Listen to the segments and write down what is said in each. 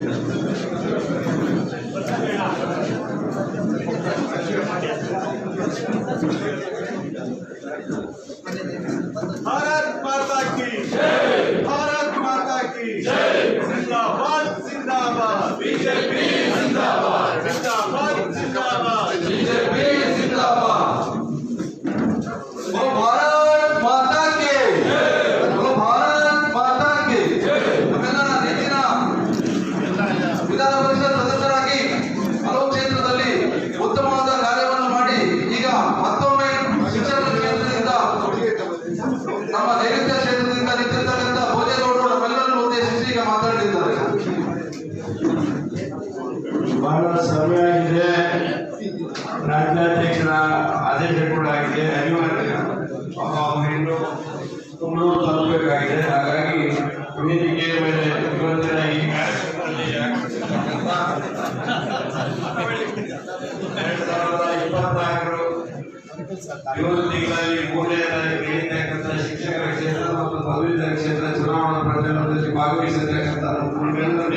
我这边啊，这个发现。ಏಳು ತಿಂಗಳಲ್ಲಿ ಮೂರನೇದಾಗಿ ನಡೀತಕ್ಕಂಥ ಶಿಕ್ಷಕರ ಕ್ಷೇತ್ರ ಮತ್ತು ಪದವೀಧರ ಕ್ಷೇತ್ರ ಚುನಾವಣಾ ಪ್ರಚಾರದಲ್ಲಿ ಭಾಗವಹಿಸಿರ್ತಕ್ಕಂಥ ನಮ್ಮೆಲ್ಲರ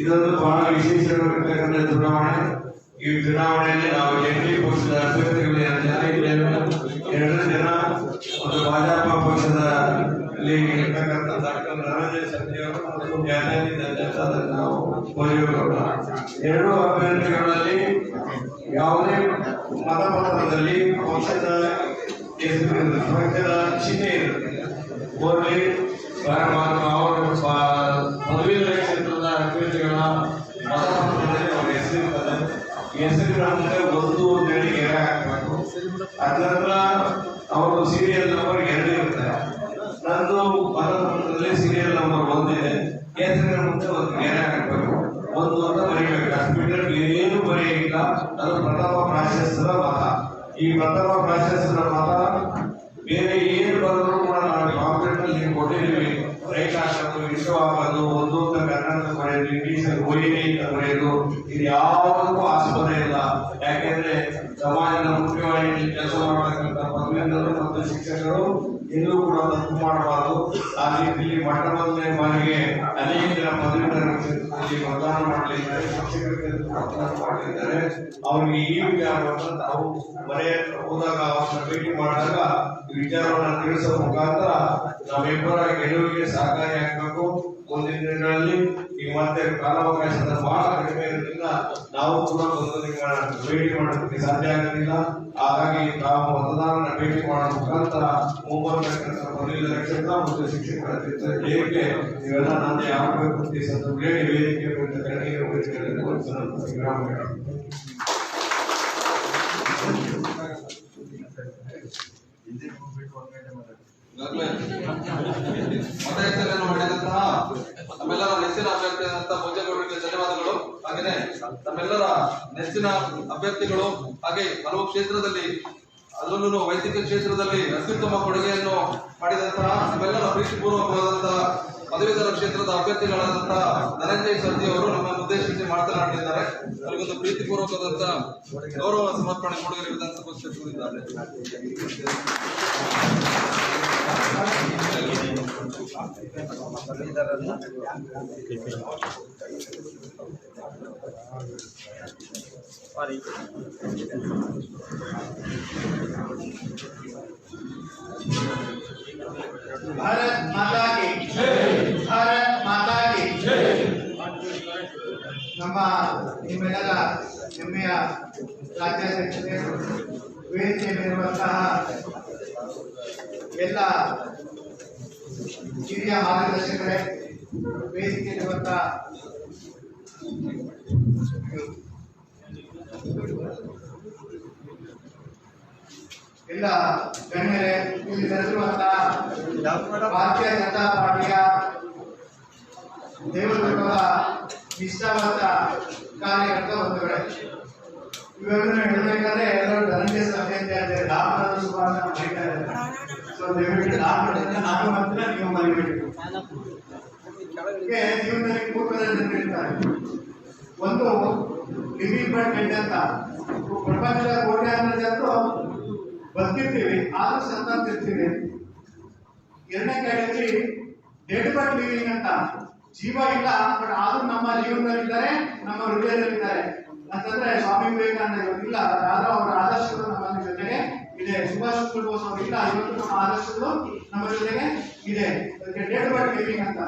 ಇದೊಂದು ಬಹಳ ವಿಶೇಷವಾಗಿರ್ತಕ್ಕಂಥ ಚುನಾವಣೆ. ಈ ಚುನಾವಣೆಯಲ್ಲಿ ನಾವು ಜಂಟಿ ಪಕ್ಷದ ಅಭ್ಯರ್ಥಿಗಳು ಎರಡು ಜನ ಒಂದು ಭಾಜಪ ಪಕ್ಷದ ಇರ್ತಕ್ಕಂಥ ಡಾಕ್ಟರ್ ಸಂಜಯ್ ಅವರು ಮತ್ತು ನಾವು ಕೋರಿಗೌಡ ಎರಡು ಅಭ್ಯರ್ಥಿಗಳಲ್ಲಿ ಯಾವುದೇ ಮತಪತ್ರದಲ್ಲಿ ಪಕ್ಷದ ಪಕ್ಷದ ಚಿಹ್ನೆ ಇರುತ್ತೆ. ಅವರು ಪದವಿ ಅಭ್ಯರ್ಥಿಗಳ ಮತಪತ್ರದಲ್ಲಿ ಅವ್ರ ಹೆಸರಿರ್ತದೆ ಹೆಸರಿನ ಮುಂದೆ ಒಂದು ಅಂತೇಳಿ ಗೆರೆ ಹಾಕಬೇಕು ಅದ ನಂತರ ಅವರು ಸೀರಿಯಲ್ ನಂಬರ್ ಎರಡು ಇರುತ್ತೆ ನಂದು ಮತಪತ್ರದಲ್ಲಿ ಸೀರಿಯಲ್ ನಂಬರ್ ಒಂದಿದೆ ಹೆಸರಿನ ಮುಂದೆ ಒಂದು ಗೆರೆ ಹಾಕಬೇಕು ಒಂದು ಅಂತ ಬರೀಬೇಕು ಹಾಸ್ಪಿಟಲ್ ಏನು ಬರೆಯಿಲ್ಲ ಅದು ಪ್ರಥಮ ಪ್ರಾಶಸ್ತ್ಯದ ಮತ ಈ ಪ್ರಥಮ ಪ್ರಾಶಸ್ತ್ಯದ ಮತ ಬೇರೆ ಏನು ಬರೆದ್ರು ಕೂಡ ನಾವು ಕಾಂಕ್ರೀಟ್ ಅಲ್ಲಿ ಕೊಟ್ಟಿದ್ದೀವಿ. ರೈಟ್ ಹಾಕೋದು ವಿಶ್ವ ಆಗೋದು ಒಂದು ಅಂತ ಕನ್ನಡ ಬರೆಯೋದು ಇಂಗ್ಲಿಷ್ ಅಲ್ಲಿ ಓಯಿನಿ ಅಂತ ಬರೆಯೋದು ಇದು ಯಾವುದಕ್ಕೂ ಆಸ್ಪದ ಇಲ್ಲ. ಯಾಕೆಂದ್ರೆ ಸಮಾಜದ ಮುಖ್ಯವಾಗಿ ಕೆಲಸ ಮಾಡತಕ್ಕಂಥ ಪದವೀಧರರು ಮತ್ತು ಶಿಕ್ಷಕರು ಎಲ್ಲೂ ಕೂಡ ತಪ್ಪು ಮಾಡಬಾರದು. ಆ ರೀತಿಯಲ್ಲಿ ಮೊಟ್ಟ ಮೊದಲನೇ ಬಾರಿಗೆ ಅನೇಕ ಜನ ಪದವೀಧರ ಮತದಾನ ಮಾಡಲಿದ್ದಾರೆ. ಶಿಕ್ಷಕರ ಕ್ಷೇತ್ರದಲ್ಲಿ ಮತದಾನ ಮಾಡಲಿದ್ದಾರೆ. ಅವ್ರಿಗೆ ಈ ವಿಚಾರವನ್ನು ನಾವು ಹತ್ರ ಹೋದಾಗ, ಅವ್ರನ್ನ ಭೇಟಿ ಮಾಡಿದಾಗ ವಿಚಾರವನ್ನು ತಿಳಿಸುವ ಮುಖಾಂತರ ನಾವಿಬ್ಬರ ಗೆಲುವಿಗೆ ಸಹಕಾರಿ ಆಗಬೇಕು ಮುಂದಿನ ದಿನಗಳಲ್ಲಿ ಈ ಮತ್ತೆ ಕಾಲಾವಕಾಶ ಬಹಳ ಕಡಿಮೆ ಇರೋದ್ರಿಂದ ನಾವು ಕೂಡ ನಿಮ್ಮನ್ನ ಭೇಟಿ ಮಾಡೋದಕ್ಕೆ ಸಾಧ್ಯ ಆಗಲಿಲ್ಲ ಹಾಗಾಗಿ ನಾವು ಮತದಾರನ ಭೇಟಿ ಮಾಡೋ ಮುಖಾಂತರ ಪದವೀಧರ ಕ್ಷೇತ್ರ ಮತ್ತು ಶಿಕ್ಷಕರ ಏಕೆ ಇವೆಲ್ಲ ನಾನು ಅಂತ ಈ ಸಂದರ್ಭದಲ್ಲಿ ವೇದಿಕೆ ಕುರಿತ ಗಣ್ಯರ ವೇದಿಕೆಯಲ್ಲಿ ನಾನು ಸಂಗ್ರಾಮ ಮಾಡ್ತೀನಿ. ಈಗಾಗಲೇ ಮತಯಾಚನೆಯನ್ನು ಮಾಡಿದಂತಹ ನಮ್ಮೆಲ್ಲರ ನೆಚ್ಚಿನ ಅಭ್ಯರ್ಥಿಯಾದಂತಹ ಭೋಜೇಗೌಡರಿಗೆ ಧನ್ಯವಾದಗಳು ಹಾಗೇನೆ ನಮ್ಮೆಲ್ಲರ ನೆಚ್ಚಿನ ಅಭ್ಯರ್ಥಿಗಳು ಹಾಗೆ ಹಲವು ಕ್ಷೇತ್ರದಲ್ಲಿ, ಅದರಲ್ಲೂ ವೈದ್ಯಕೀಯ ಕ್ಷೇತ್ರದಲ್ಲಿ ಅತ್ಯುತ್ತಮ ಕೊಡುಗೆಯನ್ನು ಮಾಡಿದಂತಹ ನಮ್ಮೆಲ್ಲರ ಪ್ರೀತಿಪೂರ್ವಕವಾದಂತಹ ಪದವೀಧರ ಕ್ಷೇತ್ರದ ಅಭ್ಯರ್ಥಿಗಳಾದಂತಹ ಧನಂಜಯ ಸರ್ಜಿ ಅವರು ನಮ್ಮನ್ನು ಉದ್ದೇಶಿಸಿ ಮಾತನಾಡಲಿದ್ದಾರೆ ಅವರಿಗೊಂದು ಪ್ರೀತಿಪೂರ್ವಕವಾದಂತ ಗೌರವ ಸಮರ್ಪಣೆ ಮೂಡಿಗೆರೆ ವಿಧಾನಸಭಾ ಕ್ಷೇತ್ರದಿಂದ ಭಾರತ್ ಮಾತಾ ನಮ್ಮ ನಿಮ್ಮೆಲ್ಲರ ಹೆಮ್ಮೆಯ ರಾಜ್ಯಾಧ್ಯಕ್ಷರೇ ವೇದಿಕೆ ಮೇಲಿರುವಂತಹ ಎಲ್ಲ ಹಿರಿಯ ಮಾರ್ಗದರ್ಶಕರೇ ವೇದಿಕೆಯಲ್ಲಿರುವಂತಹ ಎಲ್ಲ ಗಣ್ಯರೇ, ಇಲ್ಲಿ ನೆರೆದಿರುವಂತಹ ಭಾರತೀಯ ಜನತಾ ಪಾರ್ಟಿಯ ದೇವದುರ್ಗದ ನಿಷ್ಠಾವಂತ ಕಾರ್ಯಕರ್ತ ಬಂಧುಗಳೇ ಇವಾಗ ಹೇಳ್ಬೇಕಾದ್ರೆ ಎಲ್ಲರೂ ಧನಂಜಯ ಸಭೆ ಅಂತ ಹೇಳ್ತಾರೆ. ಡಾಕ್ಟರ್ ಸುಭಾಷ್ ಅಂತ ಹೇಳ್ತಾರೆ ಸೊ ದಯವಿಟ್ಟು ಲಾಭದಿಂದ ನಾನು ಮಾತ್ರ ನೀವು ಮರಿಬೇಕು ಹೀಗೆ ಜೀವನದಲ್ಲಿ ಮೂರು ಹೇಳ್ತಾರೆ. ಒಂದು ಡಿಪಾರ್ಟ್ಮೆಂಟ್ ಅಂತ. ಪ್ರಪಂಚದ ಕೋಟ್ಯಾಂತರ ಜನರು ಬದುಕಿರ್ತೀವಿ, ಆದ್ರೂ ಸತ್ತಾಗ್ತಿರ್ತೀವಿ ಎರಡನೇ ಕ್ಯಾಟಗರಿ, ಡೆಡ್ ಬಟ್ ಲಿವಿಂಗ್ ಅಂತ. ಜೀವ ಇಲ್ಲ ಬಟ್ ಆದ್ರೂ ನಮ್ಮ ಜೀವನದಲ್ಲಿದ್ದಾರೆ, ನಮ್ಮ ಹೃದಯದಲ್ಲಿದ್ದಾರೆ. ಅಂತಂದ್ರೆ ಸ್ವಾಮಿ ವಿವೇಕಾನಂದ ಇಲ್ಲ ಆದ್ರೂ ಅವರ ಆದರ್ಶಗಳು ನಮ್ಮ ಜೊತೆಗೆ ಇದೆ. ಸುಭಾಷ್ ಚಂದ್ರ ಬೋಸ್ ಅವರು ಇಲ್ಲ, ಇವತ್ತು ನಮ್ಮ ಆದರ್ಶಗಳು ನಮ್ಮ ಜೊತೆಗೆ ಇದೆ. ಡೆಡ್ ಬಟ್ ಲಿವಿಂಗ್ ಅಂತ.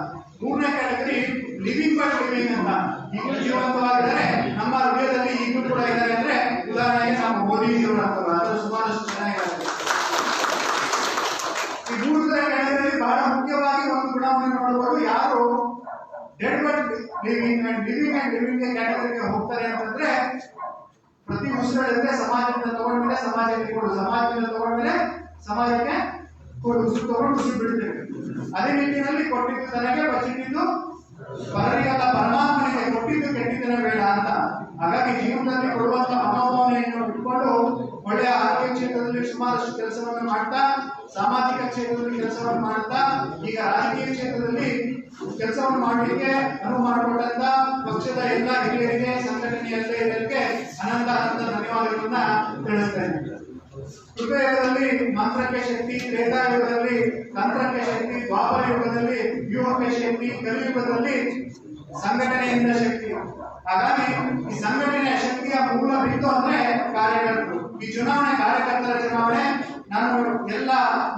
ಮೂರನೇ ಕ್ಯಾಟಗರಿ ಲಿವಿಂಗ್ ಬಟ್ ಲಿವಿಂಗ್ ಅಂತ. ಈಗಲೂ ಜೀವಂತವಾಗಿದ್ದಾರೆ. ನಮ್ಮ ಹೃದಯದಲ್ಲಿ ಈಗಲೂ ಕೂಡ ಇದ್ದಾರೆ ಅಂದ್ರೆ ಉದಾಹರಣೆಗೆ ನಮ್ಮ ಮೋದಿ ಅಂತಲ್ಲ ಅದು ಸುಮಾರು ಚೆನ್ನಾಗಿರುತ್ತೆ ಈ ಮೂರನೇ ಕ್ಯಾಟಗರಿ ಬಹಳ ಮುಖ್ಯವಾಗಿ ಒಂದು ಗುಣವನ್ನು ನೋಡಬಹುದು. ಯಾರು but living and living and living ಕ್ಯಾಟಗರಿಗೆ ಹೋಗ್ತಾರೆ ಅಂತಂದ್ರೆ ಪ್ರತಿ ಉಸಿರಲ್ಲಿದ್ರೆ ಸಮಾಜದಿಂದ ತಗೊಂಡ್ಮೇಲೆ ಸಮಾಜಕ್ಕೆ ಕೊಡು. ಸಮಾಜದಿಂದ ತಗೊಂಡ್ಮೇಲೆ ಸಮಾಜಕ್ಕೆ ಕೊಡು. ಉಸಿರು ತಗೊಂಡು ಉಸಿರು ಬಿಡ್ತೇವೆ ಅದೇ ನಿಟ್ಟಿನಲ್ಲಿ ಕೊಟ್ಟಿದ್ದು ತನಗೆ ಬಚ್ಚಿಟ್ಟಿದ್ದು ಪರರಿಗಲ್ಲ ಪರಮಾತ್ಮನಿಗೆ ಕೊಟ್ಟಿದ್ದು ಕೆಟ್ಟಿದ್ದನ ಬೇಡ ಅಂತ. ಹಾಗಾಗಿ ಜೀವನದಲ್ಲಿ ಕೊಡುವಂತ ಮನೋಭಾವನೆಯನ್ನು ಇಟ್ಕೊಂಡು ಒಳ್ಳೆಯ ಆರೋಗ್ಯ ಕ್ಷೇತ್ರದಲ್ಲಿ ಸುಮಾರಷ್ಟು ಕೆಲಸವನ್ನು ಮಾಡ್ತಾ ಸಾಮಾಜಿಕ ಕ್ಷೇತ್ರದಲ್ಲಿ ಕೆಲಸವನ್ನು ಮಾಡ್ತಾ ಈಗ ರಾಜಕೀಯ ಕ್ಷೇತ್ರದಲ್ಲಿ ಕೆಲಸವನ್ನು ಮಾಡಲಿಕ್ಕೆ ಅನುವು ಮಾಡಿಕೊಟ್ಟಂತ ಪಕ್ಷದ ಎಲ್ಲ ಹಿರಿಯರಿಗೆ, ಸಂಘಟನೆಯ ಇದಕ್ಕೆ ಅನಂತ ಅನಂತ ಧನ್ಯವಾದಗಳನ್ನ ತಿಳಿಸ್ತೇನೆ ಕೃತಯುಗದಲ್ಲಿ ಮಂತ್ರಕ್ಕೆ ಶಕ್ತಿ, ತ್ರೇತಾಯುಗದಲ್ಲಿ ತಂತ್ರಕ್ಕೆ ಶಕ್ತಿ ಯುಗದಲ್ಲಿ ವ್ಯೂಹಕ್ಕೆ ಶಕ್ತಿ, ಕಲಿಯುಗದಲ್ಲಿ ಸಂಘಟನೆಯಿಂದ ಶಕ್ತಿ. ಹಾಗಾಗಿ ಈ ಸಂಘಟನೆಯ ಶಕ್ತಿಯ ಮೂಲ ಬಿತ್ತು ಅಂದ್ರೆ ಕಾರ್ಯಕರ್ತರು. ಈ ಚುನಾವಣೆ ಕಾರ್ಯಕರ್ತರ ಚುನಾವಣೆ ನಾನು ಎಲ್ಲ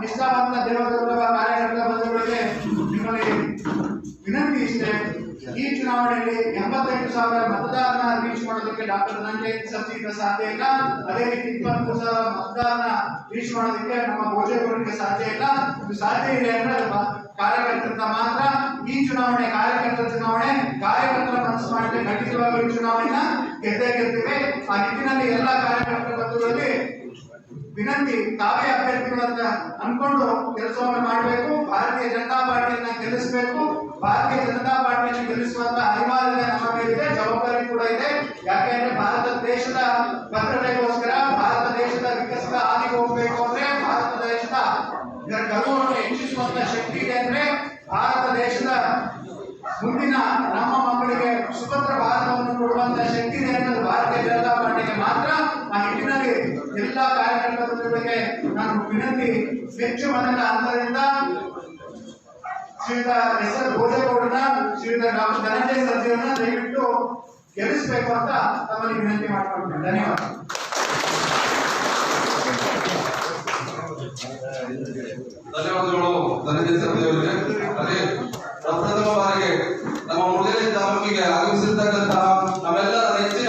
ನಿಷ್ಠಾವಂತ ದೇವದುರ್ಗವ ಕಾರ್ಯಕರ್ತ ಬಂಧುಗಳಿಗೆ ನಿಮ್ಮಲ್ಲಿ ವಿನಂತಿ ಇಷ್ಟೇ. ಈ ಚುನಾವಣೆಯಲ್ಲಿ ಎಂಬತ್ತೈದು ಸಾವಿರ ಮತದಾರನ ರೀಚ್ ಮಾಡೋದಕ್ಕೆ ಡಾಕ್ಟರ್ ನಂಜಯ್ ಸಬ್ಸಿಡಿಯಿಂದ ಸಾಧ್ಯ ಇಲ್ಲ. ಅದೇ ರೀತಿ ಇಪ್ಪತ್ತು ಸಾವಿರ ಮತದಾರನ ರೀಚ್ ಮಾಡೋದಕ್ಕೆ ನಮ್ಮ ಭೋಜೇಗೌಡರಿಗೆ ಸಾಧ್ಯ ಇಲ್ಲ. ಇದು ಸಾಧ್ಯ ಇದೆ ಅಂದ್ರೆ ಅದು ಕಾರ್ಯಕರ್ತರಿಂದ ಮಾತ್ರ ಈ ಚುನಾವಣೆ, ಕಾರ್ಯಕರ್ತರ ಚುನಾವಣೆ, ಕಾರ್ಯಕರ್ತರ ಮನಸ್ಸು ಮಾಡಿದ್ರೆ ಖಂಡಿತವಾಗಿ ಚುನಾವಣೆನ ಗೆದ್ದೇ ಗೆದ್ದೇವೆ. ಆ ನಿಟ್ಟಿನಲ್ಲಿ ಎಲ್ಲ ಕಾರ್ಯಕರ್ತರ ಬಂಧುಗಳಲ್ಲಿ ವಿನಂತಿ, ತಾವೇ ಅಭ್ಯರ್ಥಿಗಳನ್ನ ಅನ್ಕೊಂಡು ಕೆಲಸವನ್ನು ಮಾಡಬೇಕು, ಭಾರತೀಯ ಜನತಾ ಪಾರ್ಟಿಯನ್ನ ಗೆಲ್ಲಿಸಬೇಕು. ಭಾರತೀಯ ಜನತಾ ಪಾರ್ಟಿಯನ್ನು ಗೆಲ್ಲಿಸುವಂತ ಅನಿವಾರ್ಯತೆ ನಮ್ಮ ಮೇಲಿದೆ ಜವಾಬ್ದಾರಿ ಕೂಡ ಇದೆ. ಯಾಕೆಂದ್ರೆ ಭಾರತ ದೇಶದ ಭದ್ರತೆಗೋಸ್ಕರ, ಭಾರತ ದೇಶದ ವಿಕಸಿತ ಹಾದಿಗೆ ಹೋಗ್ಬೇಕು ಅಂದ್ರೆ ಭಾರತ ದೇಶದ ಗರ್ವವನ್ನು ಹೆಚ್ಚಿಸುವಂತ ಶಕ್ತಿ ಇದೆ ಅಂದ್ರೆ ಭಾರತ ದೇಶದ ಮುಂದಿನ ನಮ್ಮ ಮಕ್ಕಳಿಗೆ ಸುಭದ್ರ ಭಾರತವನ್ನು ಕೊಡುವಂತ ಶಕ್ತಿ ಇದೆ ಅನ್ನೋದು ಭಾರತೀಯ ಜನತಾ ಪಾರ್ಟಿಗೆ ಮಾತ್ರ ಆ ನಿಟ್ಟಿನಲ್ಲಿ ಎಲ್ಲ ಕಾರ್ಯಕರ್ತರಿಗೆ ನಾನು ವಿನಂತಿ ಹೆಚ್ಚು ಮನದ ಅಂತರದಿಂದ ಶ್ರೀಯುತ ಎಸ್ ಎಲ್ ಭೋಜೇಗೌಡನ ಶ್ರೀಯುತ ಡಾಕ್ಟರ್ ಧನಂಜಯ ಸರ್ಜಿಯನ್ನ ದಯವಿಟ್ಟು ಗೆಲ್ಲಿಸಬೇಕು ಅಂತ ತಮ್ಮಲ್ಲಿ ವಿನಂತಿ ಮಾಡ್ಕೊಳ್ತೇನೆ. ಧನ್ಯವಾದ. ಧನ್ಯವಾದಗಳು. ಧನಂಜಯ ಸರ್ಜಿಯವರಿಗೆ. ಅದೇ ಪ್ರಪ್ರಥಮ ಬಾರಿಗೆ ನಮ್ಮ ಮುಳ್ಳೇರಿ ತಾಲೂಕಿಗೆ ಆಗಮಿಸಿರ್ತಕ್ಕಂತಹ ನಮ್ಮೆಲ್ಲರ ನೆಚ್ಚಿನ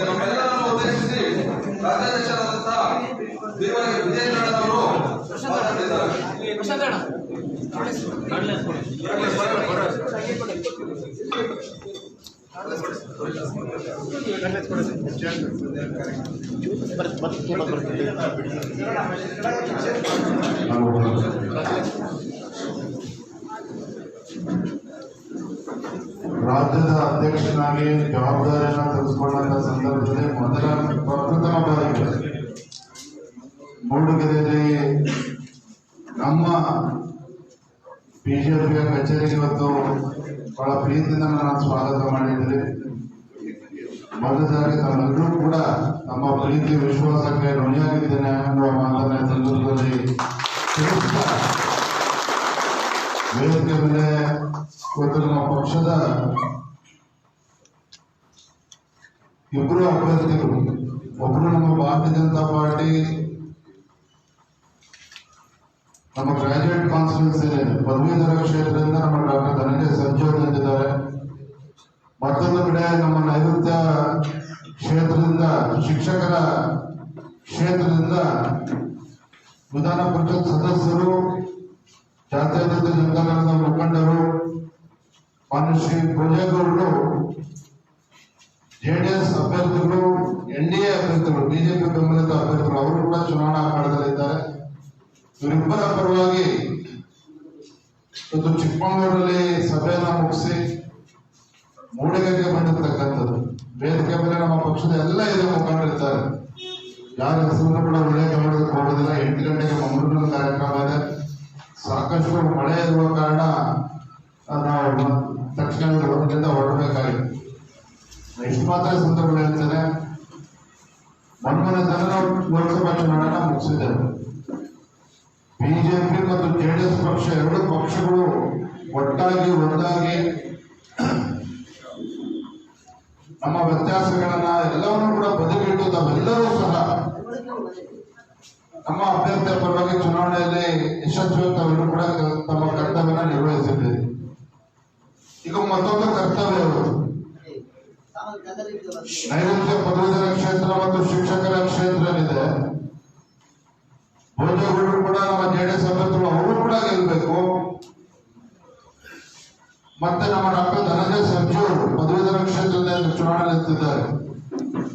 ನಮ್ಮೆಲ್ಲರನ್ನು ಉದ್ದೇಶಿಸಿ ರಾಜ್ಯಾಧ್ಯಕ್ಷರಾದಂತಹ ರಾಜ್ಯದ ಅಧ್ಯಕ್ಷನಾಗಿ ಜವಾಬ್ದಾರಿಯನ್ನು ತೆಗೆದುಕೊಂಡಂತ ಸಂದರ್ಭದಲ್ಲಿ ಮೊದಲ ಪ್ರಪ್ರಥಮ ಬಾರಿಗೆ ಮೂಡುಗೆರೆಯಲ್ಲಿ ನಮ್ಮ ಬಿಜೆಪಿಯ ಕಚೇರಿಗೆ ಇವತ್ತು ಬಹಳ ಪ್ರೀತಿಯಿಂದ ನಾನು ಸ್ವಾಗತ ಮಾಡಿದ್ದೀನಿ ಮೊದಲಾಗಿ ತಮ್ಮೆಲ್ಲರೂ ಕೂಡ ನಮ್ಮ ಪ್ರೀತಿ, ವಿಶ್ವಾಸಕ್ಕೆ ಋಣಿಯಾಗಿದ್ದೇನೆ ಅನ್ನುವ ಮಾತನ್ನ ಸಂದರ್ಭದಲ್ಲಿ ವೇದಿಕೆ ಮೇಲೆ ಇವತ್ತು ನಮ್ಮ ಪಕ್ಷದ ಇಬ್ಬರು ಅಭ್ಯರ್ಥಿಗಳು. ಒಬ್ಬರು ನಮ್ಮ ಭಾರತೀಯ ಜನತಾ ಪಾರ್ಟಿ ನಮ್ಮ ಗ್ರಾಜುಯೇಟ್ ಕಾನ್ಸ್ಟಿಟ್ಯೂನ್ಸಿ ಪದವೀಧರ ಕ್ಷೇತ್ರದಿಂದ ನಮ್ಮ ಡಾಕ್ಟರ್ ಧನಂಜಯ ಸಂಜು ಅವರು ನಿಂತಿದ್ದಾರೆ. ಮತ್ತೊಂದು ಕಡೆ ನಮ್ಮ ನೈಋತ್ಯ ಕ್ಷೇತ್ರದಿಂದ, ಶಿಕ್ಷಕರ ಕ್ಷೇತ್ರದಿಂದ ವಿಧಾನ ಪರಿಷತ್ ಸದಸ್ಯರು, ಜಾತ್ಯತೀತ ಜನತಾದಳದ ಮುಖಂಡರು ಮಾನ್ಯ ಶ್ರೀ ಭೋಜೇಗೌಡರು ಜೆಡಿಎಸ್ ಅಭ್ಯರ್ಥಿಗಳು, ಎನ್ ಡಿ ಎ ಅಭ್ಯರ್ಥಿಗಳು, ಬಿಜೆಪಿ ಬೆಂಬಲಿತ ಅಭ್ಯರ್ಥಿಗಳು, ಅವರು ಕೂಡ ಚುನಾವಣಾ ಅಖಾಡದಲ್ಲಿದ್ದಾರೆ ಇವರಿಬ್ಬರ ಪರವಾಗಿ ಇವತ್ತು ಚಿಕ್ಕಮಗಳೂರಲ್ಲಿ ಸಭೆಯನ್ನ ಮುಗಿಸಿ ಮೂಡಿಗೆಗೆ ಬಂದಿರತಕ್ಕಂಥದ್ದು. ವೇದಿಕೆ ಮೇಲೆ ನಮ್ಮ ಪಕ್ಷದ ಎಲ್ಲ ಇದು ಮುಖಂಡರಿದ್ದಾರೆ ಯಾರ ಹೆಸರನ್ನು ಕೂಡ ಉಲ್ಲೇಖ ಮಾಡೋದಕ್ಕೆ ಹೋಗೋದಿಲ್ಲ ಎಂಟು ಗಂಟೆಗೆ ಮಂಗಳೂರಿನ ಕಾರ್ಯಕ್ರಮ ಇದೆ. ಸಾಕಷ್ಟು ಮಳೆ ಇರುವ ಕಾರಣ, ನಾವು ತಕ್ಷಣ ಗೌರ್ಮೆಂಟಿಂದ ಹೊರಡಬೇಕಾಗಿದೆ ಇಷ್ಟು ಮಾತ್ರ ಸಂದರ್ಭ ಹೇಳ್ತಾರೆ ಮೊನ್ನೆ ದಿನ ನಾವು ಲೋಕಸಭಾ ಚುನಾವಣೆ ಮುಗಿಸಿದ್ದೇವೆ. ಬಿಜೆಪಿ ಮತ್ತು ಜೆಡಿಎಸ್ ಪಕ್ಷ ಎರಡು ಪಕ್ಷಗಳು ಒಟ್ಟಾಗಿ, ಒಂದಾಗಿ ನಮ್ಮ ವ್ಯತ್ಯಾಸಗಳನ್ನ ಎಲ್ಲವನ್ನೂ ಕೂಡ ಬದುಕಿಟ್ಟು ತಾವೆಲ್ಲರೂ ಸಹ ನಮ್ಮ ಅಭ್ಯರ್ಥಿಯ ಪರವಾಗಿ ಚುನಾವಣೆಯಲ್ಲಿ ಯಶಸ್ವಿ ಕೂಡ ತಮ್ಮ ಕರ್ತವ್ಯನ ನಿರ್ವಹಿಸಿದ್ದೀರಿ. ಈಗ ಮತ್ತೊಂದು ಕರ್ತವ್ಯ ನೈಋತ್ಯ ಪದವೀಧರ ಕ್ಷೇತ್ರ ಮತ್ತು ಶಿಕ್ಷಕರ ಕ್ಷೇತ್ರ ಏನಿದೆ ಭೋಜೇಗೌಡರು ಕೂಡ ನಮ್ಮ ಜೆಡಿಎಸ್ ಅಭ್ಯರ್ಥಿಗಳು ಅವರು ಕೂಡ ಗೆಲ್ಲಬೇಕು ಮತ್ತೆ ನಮ್ಮ ಡಾಕ್ಟರ್ ಧನಂಜಯ ಸರ್ಜಿ ಅವರು ಪದವೀಧರ ಕ್ಷೇತ್ರದಿಂದ ಚುನಾವಣೆ ನಿಂತಿದ್ದಾರೆ.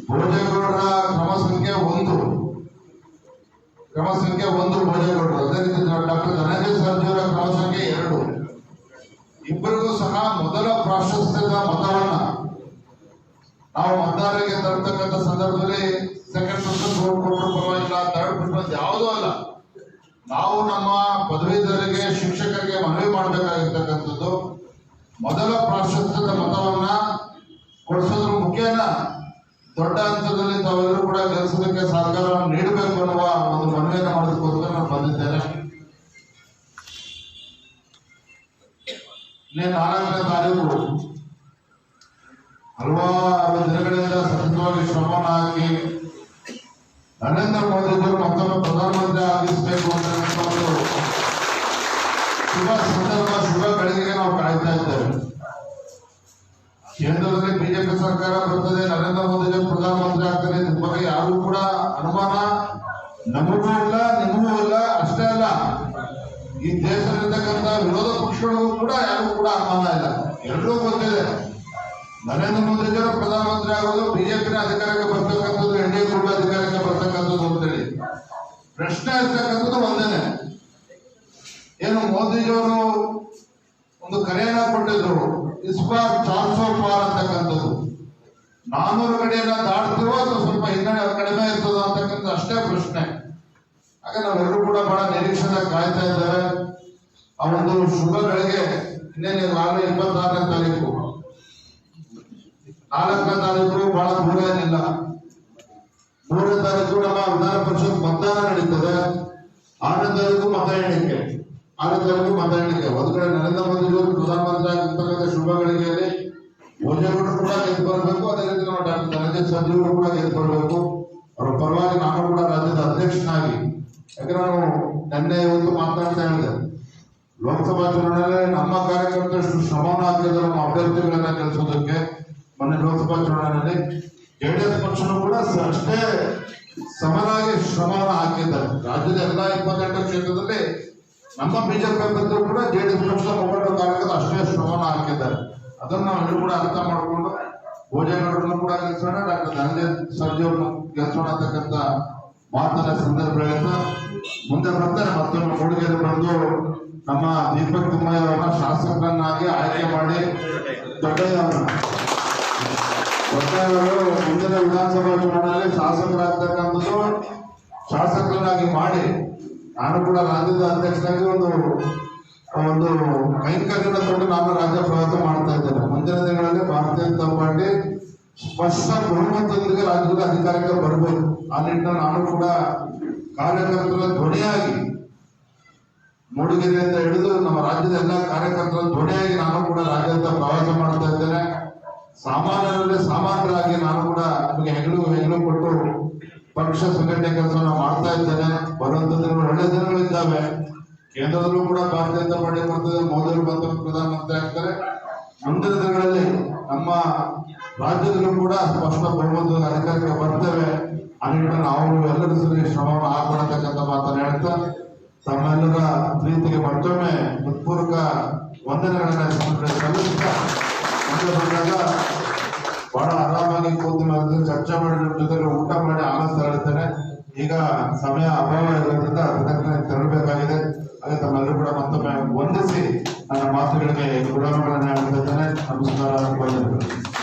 ಭೋಜೇಗೌಡರ ಕ್ರಮ ಸಂಖ್ಯೆ ಒಂದು. ಕ್ರಮ ಸಂಖ್ಯೆ ಒಂದು ಭೋಜೇಗೌಡರು ಅದೇ ರೀತಿ ಡಾಕ್ಟರ್ ಧನಂಜಯ ಸರ್ಜಿಯವರ ಕ್ರಮ ಸಂಖ್ಯೆ ಎರಡು. ಇಬ್ಬರಿಗೂ ಸಹ ಮೊದಲ ಪ್ರಾಶಸ್ತ್ಯದ ಮತವನ್ನ ನಾವು ಮತದಾರರಿಗೆ ತರ್ತಕ್ಕಂಥ ಸಂದರ್ಭದಲ್ಲಿ ಸೆಕೆಂಡ್ ಪ್ರಿಫರೆನ್ಸ್ ಓಟ್ ಕೊಟ್ಟರು ಪರವಾಗಿಲ್ಲ ಥರ್ಡ್ ಪ್ರಿಫರೆನ್ಸ್ ಯಾವುದೂ ಅಲ್ಲ. ನಾವು ನಮ್ಮ ಪದವೀಧರರಿಗೆ, ಶಿಕ್ಷಕರಿಗೆ ಮನವಿ ಮಾಡಬೇಕಾಗಿರ್ತಕ್ಕಂಥದ್ದು. ಮೊದಲ ಪ್ರಾಶಸ್ತ್ಯದ ಮತವನ್ನ ಕೊಡಿಸೋದ್ರ ಮುಖೇನ ದೊಡ್ಡ ಹಂತದಲ್ಲಿ ತಾವೆಲ್ಲರೂ ಕೂಡ ಕೆಲಸಕ್ಕೆ ಸಹಕಾರ ನೀಡಬೇಕು ಅನ್ನುವ ಒಂದು ಮನವಿಯನ್ನು ಮಾಡೋದಕ್ಕೋಸ್ಕರ ನಾನು ಬಂದಿದ್ದೇನೆ. ಇನ್ನೇ ನಾಲ್ಕನೇ ತಾರೀಕು ಹಲವಾರು ದಿನಗಳಿಂದ ಸತತವಾಗಿ ಶ್ರಮವನ್ನು ನರೇಂದ್ರ ಅವರು ಮತ್ತೊಮ್ಮೆ ಪ್ರಧಾನಮಂತ್ರಿ ಆಗಿಸಬೇಕು ಅಂತ ಒಂದು ಶುಭ ಸಂದರ್ಭ, ಶುಭ ನಾವು ಕಾಯ್ತಾ ಇದ್ದೇವೆ. ಕೇಂದ್ರದಲ್ಲಿ ಬಿಜೆಪಿ ಸರ್ಕಾರ ಬರ್ತದೆ, ನರೇಂದ್ರ ಮೋದಿ ಪ್ರಧಾನಮಂತ್ರಿ ಆಗ್ತಾರೆ ಇದ್ರ ಬಗ್ಗೆ ಯಾರು ಕೂಡ ಅನುಮಾನ? ನಮಗೂ ಇಲ್ಲ, ನಿಮಗೂ ಇಲ್ಲ, ಅಷ್ಟೇ ಅಲ್ಲ. ಈ ದೇಶದಲ್ಲಿರ್ತಕ್ಕಂಥ ವಿರೋಧ ಪಕ್ಷಗಳಿಗೂ ಕೂಡ ಕೂಡ ಅನುಮಾನ ಇಲ್ಲ. ಎಲ್ಲರೂ ಗೊತ್ತಿದೆ ನರೇಂದ್ರ ಮೋದಿ ಮೋದಿಜಿಯವರು ಪ್ರಧಾನಮಂತ್ರಿ ಆಗೋದು ಬಿಜೆಪಿ ಅಧಿಕಾರಕ್ಕೆ ಬರ್ತಕ್ಕಂಥದ್ದು ಎನ್ ಡಿ ಎ ಕೂಡ ಅಧಿಕಾರಕ್ಕೆ ಬರ್ತಕ್ಕಂಥದ್ದು ಅಂತೇಳಿ ಪ್ರಶ್ನೆ ಇರ್ತಕ್ಕಂಥದ್ದು ಒಂದೇನೆ. ಏನು ಮೋದಿಜಿಯವರು ಒಂದು ಕರೆಯನ್ನ ಕೊಟ್ಟಿದ್ರು ಇಸ್ಪಾರ್ ಟ್ರಾನ್ಸ್ಫರ್ ಪಾರ್ ಅಂತಕ್ಕಂಥದ್ದು. ನಾನೂರು ಕಡೆಯನ್ನ ದಾಡ್ತಿರೋ ಅಥವಾ ಸ್ವಲ್ಪ ಹಿನ್ನಡೆ ಕಡಿಮೆ ಇರ್ತದ ಅಂತಕ್ಕಂಥ ಅಷ್ಟೇ ಪ್ರಶ್ನೆ. ಹಾಗೆ ನಾವೆಲ್ಲರೂ ಕೂಡ ಬಹಳ ನಿರೀಕ್ಷೆಯಿಂದ ಕಾಯ್ತಾ ಇದ್ದೇವೆ. ಆ ಶುಭಗಳಿಗೆ ಇನ್ನೇನು ಆಗಲೇ ಇಪ್ಪತ್ತಾರನೇ ತಾರೀಕು. ನಾಲ್ಕನೇ ತಾರೀಕು ಬಹಳ ದೂರ ಏನಿಲ್ಲ ಮೂರನೇ ತಾರೀಕು ನಮ್ಮ ವಿಧಾನ ಪರಿಷತ್ ಮತದಾನ ನಡೀತದೆ. ಆರನೇ ತಾರೀಕು ಮತ ಎಣಿಕೆ. ಆರನೇ ತಾರೀಕು ಮತ ಎಣಿಕೆ. ಒಂದು ಕಡೆ ನರೇಂದ್ರ ಮೋದಿ ಅವರು ಪ್ರಧಾನಮಂತ್ರಿ ಆಗಿರ್ತಕ್ಕಂಥ ಶುಭ ಗಳಿಗೆಯಲ್ಲಿ ಭೋಜೇಗೌಡರು ಕೂಡ ಗೆದ್ದು ಬರಬೇಕು. ಅದೇ ರೀತಿ ನಮ್ಮ ಡಾಕ್ಟರ್ ಧನಂಜಯ ಸಂಜೀವರು ಕೂಡ ಗೆದ್ದು ಬರಬೇಕು. ಅವರ ಪರವಾಗಿ ನಾನು ಕೂಡ ರಾಜ್ಯದ ಅಧ್ಯಕ್ಷನಾಗಿ. ಯಾಕಂದ್ರೆ ನಾವು ನಿನ್ನೆ ಇವತ್ತು ಮಾತನಾಡ್ತಾ ಹೇಳಿದೆ ಲೋಕಸಭಾ ಚುನಾವಣೆಯಲ್ಲಿ ನಮ್ಮ ಕಾರ್ಯಕರ್ತರಷ್ಟು ಶ್ರಮವನ್ನು ಹಾಕಿದ್ರು ನಮ್ಮ ಅಭ್ಯರ್ಥಿಗಳನ್ನ ಗೆಲ್ಲಿಸೋದಕ್ಕೆ ಮೊನ್ನೆ ಲೋಕಸಭಾ ಚುನಾವಣೆಯಲ್ಲಿ ಜೆಡಿಎಸ್ ಪಕ್ಷನೂ ಕೂಡ ಅಷ್ಟೇ ಸಮನಾಗಿ ಶ್ರಮವನ್ನು ಹಾಕಿದ್ದಾರೆ. ರಾಜ್ಯದ ಎಲ್ಲ ಇಪ್ಪತ್ತೆಂಟು ಕ್ಷೇತ್ರದಲ್ಲಿ ನಮ್ಮ ಬಿಜೆಪಿ ಅಭ್ಯರ್ಥಿಗಳು ಕೂಡ ಜೆಡಿಎಸ್ ಪಕ್ಷದ ಮುಖಂಡ ಕಾರ್ಯಕರ್ತರು ಅಷ್ಟೇ ಶ್ರಮವನ್ನು ಹಾಕಿದ್ದಾರೆ. ಅದನ್ನು ನಾವೆಲ್ಲರೂ ಕೂಡ ಅರ್ಥ ಮಾಡಿಕೊಂಡು ಭೋಜನಗಳನ್ನು ಕೂಡ ಗೆಲ್ಸೋಣ, ಡಾಕ್ಟರ್ ಧನಂಜಯ ಸರ್ಜಿ ಅವ್ರನ್ನ ಗೆಲ್ಸೋಣ ಅಂತಕ್ಕಂಥ ಮಾತನ್ನ ಸಂದರ್ಭ ಹೇಳ್ತಾ ಮುಂದೆ ಬರ್ತಾರೆ ಮತ್ತೊಮ್ಮೆ ಕೊಡುಗೆಯಲ್ಲಿ ಬಂದು ನಮ್ಮ ದೀಪಕ್ ಅವರನ್ನ ಶಾಸಕರನ್ನಾಗಿ ಆಯ್ಕೆ ಮಾಡಿ ದೊಡ್ಡಯ್ಯವರು ಮುಂದಿನ ವಿಧಾನಸಭಾ ಚುನಾವಣೆಯಲ್ಲಿ ಶಾಸಕರಾಗ್ತಕ್ಕಂಥದ್ದು ಶಾಸಕರನ್ನಾಗಿ ಮಾಡಿ ನಾನು ಕೂಡ ರಾಜ್ಯದ ಅಧ್ಯಕ್ಷರಾಗಿ ಒಂದು ಒಂದು ಕೈಂಕರ್ಯನ ತೊಗೊಂಡು ನಾನು ರಾಜ್ಯ ಪ್ರವಾಸ ಮಾಡ್ತಾ ಇದ್ದೇನೆ. ಮುಂದಿನ ದಿನಗಳಲ್ಲಿ ಭಾರತೀಯ ಜನತಾ ಪಾರ್ಟಿ ಸ್ಪಷ್ಟ ಬಹುಮತದೊಂದಿಗೆ ರಾಜ್ಯದ ಅಧಿಕಾರಕ್ಕೆ ಬರಬೇಕು ಆ ನಾನು ಕೂಡ ಕಾರ್ಯಕರ್ತರ ಧ್ವನಿಯಾಗಿ ಮೂಡಿಗೆರೆಯಿಂದ ಹಿಡಿದು ನಮ್ಮ ರಾಜ್ಯದ ಎಲ್ಲ ಕಾರ್ಯಕರ್ತರ ಧ್ವನಿಯಾಗಿ ನಾನು ಕೂಡ ರಾಜ್ಯದ ಪ್ರವಾಸ ಮಾಡ್ತಾ ಇದ್ದೇನೆ. ಸಾಮಾನ್ಯರಲ್ಲಿ ಸಾಮಾನ್ಯರಾಗಿ ನಾನು ಕೂಡ ನಿಮಗೆ ಹೆಗಲು ಹೆಗಲು ಕೊಟ್ಟು ಪಕ್ಷ ಸಂಘಟನೆ ಕೆಲಸವನ್ನು ಮಾಡ್ತಾ ಇದ್ದೇನೆ. ಬರುವಂತ ದಿನಗಳು, ಒಳ್ಳೆ ದಿನಗಳಿದ್ದಾವೆ ಕೇಂದ್ರದಲ್ಲೂ ಕೂಡ ಭಾರತೀಯ ಜನತಾ ಪಾರ್ಟಿ ಬರ್ತದೆ. ಮೋದಿ ಬಂದ ಪ್ರಧಾನಮಂತ್ರಿ ಆಗ್ತಾರೆ. ಮುಂದಿನ ದಿನಗಳಲ್ಲಿ ನಮ್ಮ ರಾಜ್ಯದಲ್ಲೂ ಕೂಡ ಸ್ಪಷ್ಟ ಬಹುಮತದ ಅಧಿಕಾರಕ್ಕೆ ಬರ್ತೇವೆ. ನಿಟ್ಟಿನಲ್ಲಿ ನಾವು ಎಲ್ಲರೂ ಸರಿ ಶ್ರಮವನ್ನು ಹಾಕೊಳ್ತಕ್ಕಂಥ ಮಾತನ್ನು ಹೇಳ್ತಾ, ತಮ್ಮೆಲ್ಲರ ಪ್ರೀತಿಗೆ ಮತ್ತೊಮ್ಮೆ ಹೃತ್ಪೂರ್ವಕ ವಂದನೆಗಳನ್ನ ಸಲ್ಲಿಸ್ತಾ ಬಂದಾಗ ಬಹಳ ಆರಾಮಾಗಿ ಕೂತು ಮಾಡಿದ್ರೆ ಚರ್ಚೆ ಮಾಡಿದ್ರ ಜೊತೆಗೆ ಜೊತೆ ಊಟ ಮಾಡಿ ಆಲಸ್ತಾ ಹೇಳ್ತೇನೆ ಈಗ ಸಮಯ ಅಭಾವ ಇರೋದ್ರಿಂದ ಅದಕ್ಕೆ ತೆರಳಬೇಕಾಗಿದೆ. ಹಾಗೆ ತಮ್ಮೆಲ್ಲರೂ ಕೂಡ ಮತ್ತೊಮ್ಮೆ ವಂದಿಸಿ ನನ್ನ ಮಾತುಗಳಿಗೆ ಗುಣಗಳನ್ನು ಹೇಳ್ತಾ ಇದ್ದೇನೆ. ನಮಸ್ಕಾರ